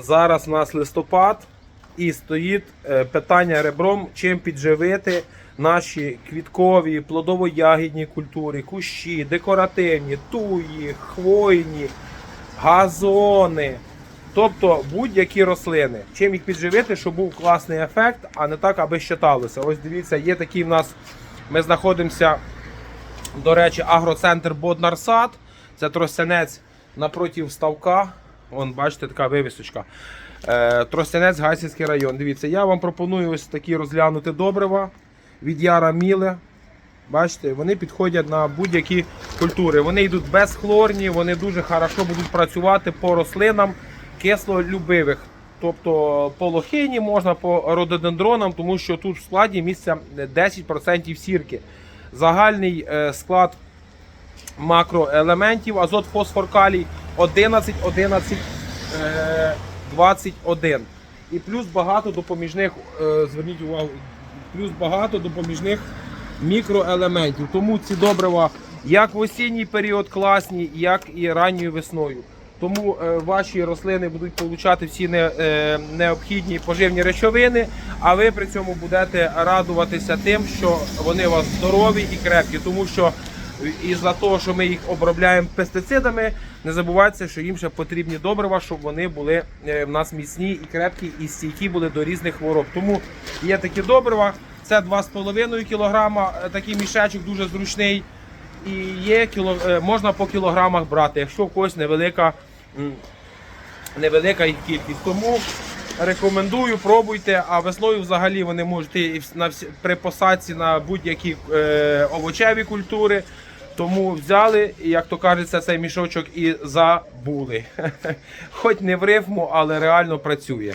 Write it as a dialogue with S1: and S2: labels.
S1: Зараз у нас листопад і стоїть е, питання ребром, чим підживити наші квіткові, плодово-ягідні культури, кущі, декоративні, туї, хвойні, газони. Тобто будь-які рослини. Чим їх підживити, щоб був класний ефект, а не так, аби щиталося. Ось дивіться, є такий в нас. Ми знаходимося, до речі, агроцентр Боднарсад. Це тростянець напроти ставка. Вон, бачите, така вивісочка. Е, Тростянець, Гайсинський район. Дивіться, я вам пропоную ось такі розглянути добрива від Яра Міле. Бачите, вони підходять на будь-які культури. Вони йдуть безхлорні, вони дуже хорошо будуть працювати по рослинам кислолюбивих. Тобто по лохині можна по рододендронам, тому що тут в складі місця 10% сірки. Загальний е, склад макроелементів, азот, фосфор, калій 11, 11, е, 21. І плюс багато допоміжних, е, зверніть увагу, плюс багато допоміжних мікроелементів. Тому ці добрива як в осінній період класні, як і ранньою весною. Тому е, ваші рослини будуть отримати всі е, необхідні поживні речовини, а ви при цьому будете радуватися тим, що вони у вас здорові і крепкі, тому що і за того, що ми їх обробляємо пестицидами, не забувайте, що їм ще потрібні добрива, щоб вони були е, в нас міцні і крепкі, і стійкі були до різних хвороб. Тому є такі добрива. Це 2,5 кг, такий мішечок дуже зручний. І є кіло, е, можна по кілограмах брати, якщо в когось невелика, невелика їх кількість. Тому рекомендую, пробуйте. А весною взагалі вони можуть і на при посадці на будь-які е, овочеві культури. Тому взяли, як то кажеться, цей мішочок і забули. Хоч не в рифму, але реально працює.